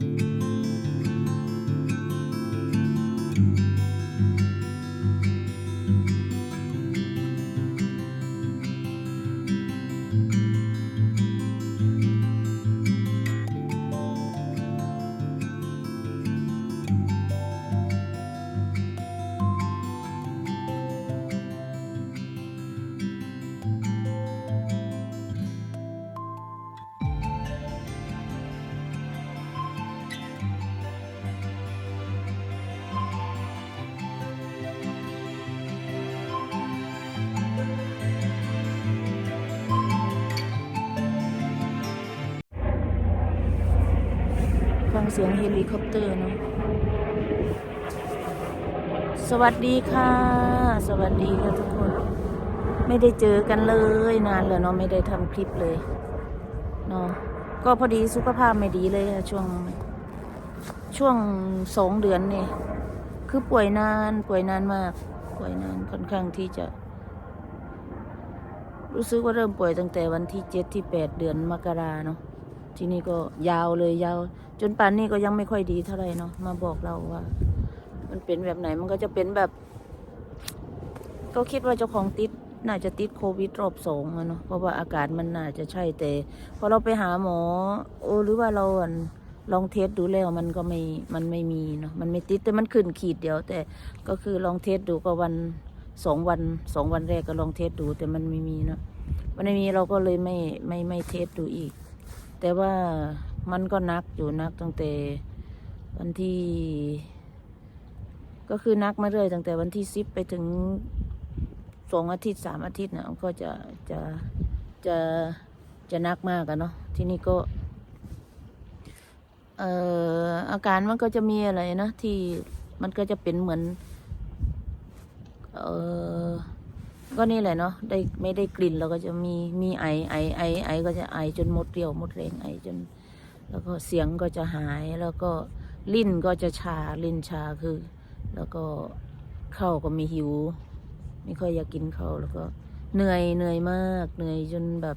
ฟัง เสียงเฮลิคอปเตอร์เนาะสวัสดีค่ะ สวัสดีค่ะทุกคน ไม่ได้เจอกันเลยนานเลยเนาะไม่ได้ทำคลิปเลยเนาะก็พอดีสุขภาพไม่ดีเลยอะช่วง ช่วงสองเดือนนี่คือป่วยนานป่วยนานมาก ป่วยนานค่อนข้างที่จะ รู้สึกว่าเริ่มป่วยตั้งแต่วันที่เจ็ดที่แปดเดือนมกราเนาะ ที่นี้ก็ยาวเลยยาว จนป่านนี้ก็ยังไม่ค่อยดีเท่าไหร่เนาะมาบอกเราว่า มันเป็นแบบไหนมันก็จะเป็นแบบ ก็คิดว่าเจ้าของติดน่าจะติดโควิดรอบสองอะเนาะเพราะว่าอากาศมันน่าจะใช่แต่พอเราไปหาหมอ โอ้หรือว่าเราลองเทสดูแล้วมันก็ไม่มันไม่มีเนาะมันไม่ติดแต่มันขึ้นขีดเดียว แต่ก็คือลองเทสดูก็วันสองวันสองวันแรกก็ลองเทสดูแต่มันไม่มีเนาะมันไม่มีเราก็เลยไม่ไม่ไม่เทสดูอีก แต่ว่ามันก็นักอยู่นักตั้งแต่วันที่ ก็คือนักมาเรื่อยตั้งแต่วันที่สิบไปถึงสองอาทิตย์สามอาทิตย์นะก็จะจะจะจะนักมากอะเนาะที่นี่ก็เอ่ออาการมันก็จะมีอะไรนะที่มันก็จะเป็นเหมือน เออ ก็นี่แหละเนาะได้ไม่ได้กลิ่นเราก็จะมีมีไอไอไอไอก็จะไอจนหมดเรี่ยวหมดแรงไอจน แล้วก็เสียงก็จะหายแล้วก็ลิ้นก็จะชาลิ้นชาคือ แล้วก็ข้าวก็มีหิว ไม่ค่อยอยากกินข้าวแล้วก็เหนื่อยเหนื่อยมาก เหนื่อยจนแบบ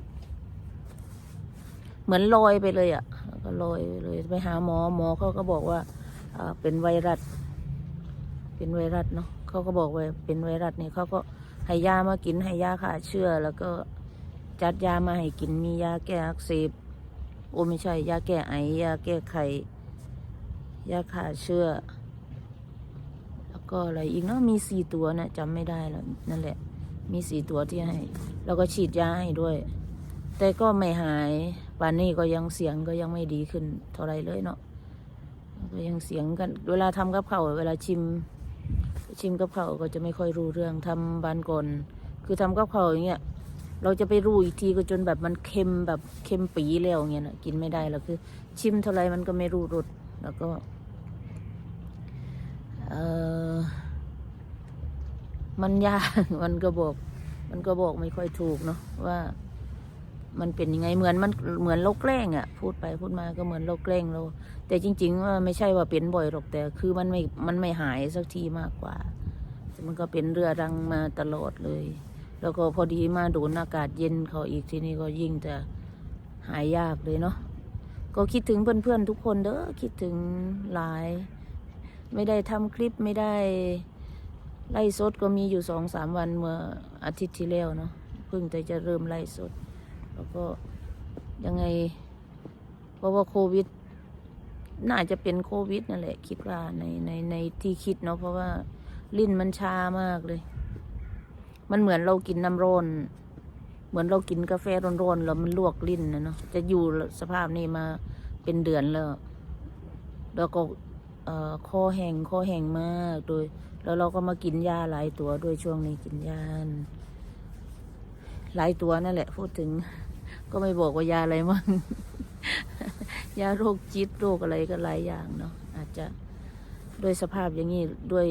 เหมือนลอยไปเลยอะ่ะแล้วก็ลอยไปเลยไปหาหมอหมอเขาก็บอกว่าอ่าเป็นไวรัส เป็นไวรัสเนาะเขาก็บอกว่าเป็นไวรัสเนี่ยเขาก็ ให้ยามากินให้ยาฆ่าเชื้อ แล้วก็จัดยามาให้กินมียาแก้อักเสบโอ้ไม่ใช่ยาแก้ไอยาแก้ไขยาฆ่าเชื้อ แล้วก็อะไรอีกเนาะมีสี่ตัวนะจำไม่ได้แล้วนั่นแหละ มีสี่ตัวที่ให้ แล้วก็ฉีดยาให้ด้วย แต่ก็ไม่หายป่านนี้ก็ยังเสียงก็ยังไม่ดีขึ้นเท่าไรเลยเนาะก็ยังเสียงกัน เวลาทำกับข้าเวลาชิม ชิมกับข้าก็จะไม่ค่อยรู้เรื่องทำบานก่อนคือทำกับข้าอย่างเงี้ยเราจะไปรู้อีกทีก็จนแบบมันเค็มแบบเค็มปีแล้วเงี้ยนะกินไม่ได้แล้วคือ ชิมเท่าไรมันก็ไม่รู้รสแล้วก็เออมันยากมันก็บอก มันก็บอกไม่ค่อยถูกเนาะว่า มันเป็นยังไงเหมือนมันเหมือนเราแกล้งอะ่ะ พูดไปพูดมาก็เหมือนเราแกล้งเรา แต่จริง ๆ ว่าไม่ใช่ว่าเป็นบ่อยหรอกแต่คือมันไม่มันไม่หายสักทีมากกว่า มันก็เป็นเรือรังมาตลอดเลย แล้วก็พอดีมาโดนอากาศเย็นเขาอีกทีนี้ก็ยิ่งจะหายยากเลยเนาะก็คิดถึงเพื่อนๆทุกคนเด้อคิดถึงหลาย ไม่ได้ทำคลิปไม่ได้ไล่สดก็มีอยู่สองสามวันเมื่ออาทิตย์ที่แล้วเนาะเพิ่งแต่จะเริ่มไล่สด แล้วก็ยังไง เพราะว่าโควิด น่าจะเป็นโควิดนั่นแหละ คิดว่าในในในที่คิดเนาะเพราะว่าลิ้นมันชามากเลย มันเหมือนเรากินน้ำร้อนเหมือนเรากินกาแฟร้อนๆแล้วมันลวกลิ้นนะเนาะจะอยู่สภาพนี้มาเป็นเดือนแล้ว แล้วก็เอ่อคอแห้งคอแห้งมากโดย แล้วเราก็มากินยาหลายตัวด้วยช่วงนี้กินยาหลายตัวนั่นแหละ พูดถึง ก็ไม่บอกว่ายาอะไรมั่ง ยาโรคจิตโรคอะไรก็หลายอย่างเนาะอาจจะด้วยสภาพอย่างนี้ด้วย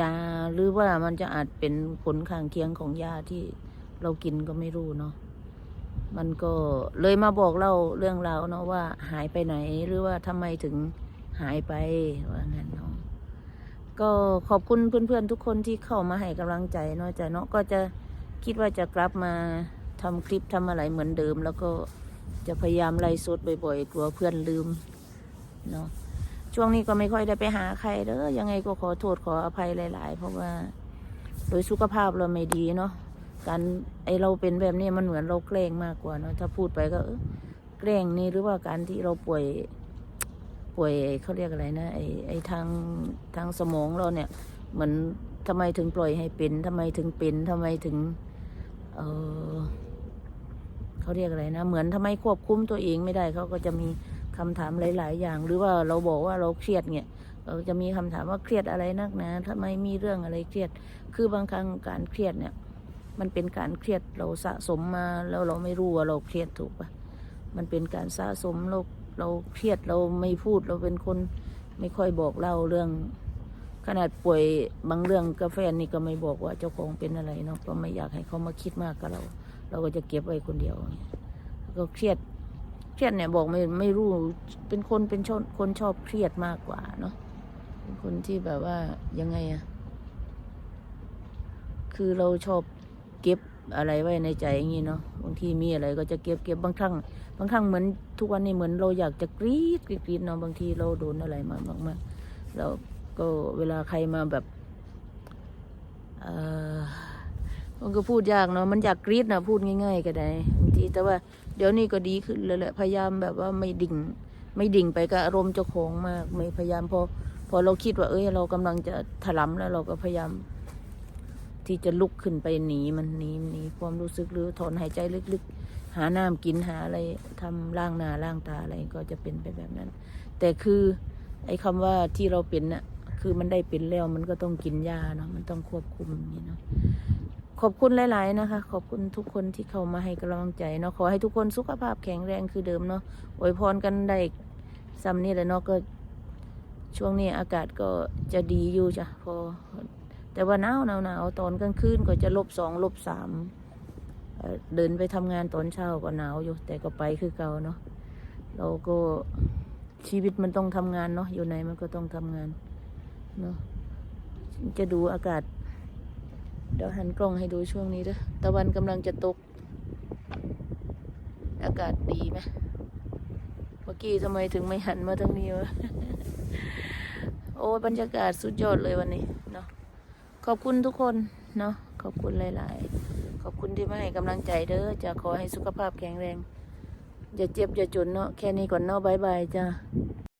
ยาหรือว่ามันจะอาจเป็นผลข้างเคียงของยาที่เรากินก็ไม่รู้เนาะมันก็เลยมาบอกเล่าเรื่องราวเนาะว่าหายไปไหนหรือว่าทำไมถึงหายไปว่างั้นเนาะก็ขอบคุณเพื่อนๆทุกคนที่เข้ามาให้กำลังใจเนาะจ้ะเนาะก็จะคิดว่าจะกลับมา ทำคลิปทำอะไรเหมือนเดิม แล้วก็จะพยายามไล่สดบ่อยๆ กลัวเพื่อนลืมเนาะช่วงนี้ก็ไม่ค่อยได้ไปหาใครเด้อยังไงก็ขอโทษขออภัยหลาย ๆ เพราะว่า โดยสุขภาพเราไม่ดีเนาะการไอเราเป็นแบบนี้มันเหมือนเราแกล้งมากกว่าเนาะถ้าพูดไปก็เออแกล้งนี่หรือว่าการที่เราป่วยป่วยเขาเรียกอะไรนะไอไอทางทางสมองเราเนี่ยเหมือนทำไมถึงปล่อยให้เป็นทำไมถึงเป็นทำไมถึง เออ เขาเรียกอะไรนะ เหมือนทำไมควบคุมตัวเองไม่ได้เขาก็จะมีคำถามหลาย ๆ อย่าง หรือว่าเราบอกว่าเราเครียดเนี่ยเราจะมีคำถามว่าเครียดอะไรนักนะทำไมมีเรื่องอะไรเครียด คือบางครั้งการเครียดเนี่ย มันเป็นการเครียดเราสะสมมาแล้วเราไม่รู้ว่าเราเครียดถูกปะมันเป็นการสะสมเราเราเครียดเราไม่พูดเราเป็นคนไม่ค่อยบอกเล่าเรื่อง ขนาดป่วยบางเรื่องกาแฟนี่ก็ไม่บอกว่าเจ้าของเป็นอะไรเนาะก็ไม่อยากให้เขามาคิดมากกับเรา เราก็จะเก็บไว้คนเดียวเงี้ยก็เครียดเครียดเนี่ยบอกไม่ไม่รู้เป็นคนเป็นชนคนชอบเครียดมากกว่าเนาะเป็นคนที่แบบว่ายังไงอะคือเราชอบเก็บอะไรไว้ในใจอย่างงี้เนาะบางทีมีอะไรก็จะเก็บเก็บบางครั้งบางครั้งเหมือนทุกวันนี้เหมือนเราอยากจะกรีดกรีดกรีดเนาะบางทีเราโดนอะไรมามากๆแล้วก็เวลาใครมาแบบเออ มันก็พูดยากเนาะมันอยากกรีดนะพูดง่าย ๆ ก็ได้บางทีแต่ว่าเดี๋ยวนี้ก็ดีขึ้นแล้วแหละพยายามแบบว่าไม่ดิ่ง ไม่ดิ่งไปกับอารมณ์เจ้าของมาก ไม่พยายามพอพอเราคิดว่า เอ้ย เรากำลังจะถลำแล้วเราก็พยายาม ที่จะลุกขึ้นไปหนีมันหนีหนีความรู้สึกหรือถอนหายใจลึกๆ หาน้ำกินหาอะไรทำล่างหน้าล่างตาอะไรก็จะเป็นไปแบบนั้น แต่คือไอ้คำว่าที่เราเป็นน่ะคือมันได้เป็นแล้วมันก็ต้องกินยาเนาะมันต้องควบคุมอย่างนี้เนาะ ขอบคุณหลาย ๆ นะคะ ขอบคุณทุกคนที่เข้ามาให้กำลังใจเนาะขอให้ทุกคนสุขภาพแข็งแรงคือเดิมเนาะอวยพรกันได้ซ้ำนี่แหละเนาะก็ช่วงนี้อากาศก็จะดีอยู่จ้ะพอ แต่ว่าหนาวหนาวหนาวตอนกลางคืนก็จะลบสองลบสามเดินไปทำงานตอนเช้าก็หนาวอยู่ แต่ก็ไปคือเก่าเนาะเราก็ชีวิตมันต้องทำงานเนาะอยู่ไหนมันก็ต้องทำงานเนาะจะดูอากาศ เดี๋ยวหันกล้องให้ดูช่วงนี้เด้อตะวันกำลังจะตก อากาศดีไหมเมื่อกี้ทำไมถึงไม่หันมาทางนี้วะโอ้บรรยากาศสุดยอดเลยวันนี้เนาะขอบคุณทุกคนเนาะขอบคุณหลาย ๆ ขอบคุณที่มาให้กำลังใจเด้อจะขอให้สุขภาพแข็งแรง อย่าเจ็บอย่าจนเนาะแค่นี้ก่อนเนาะบายบายจ้า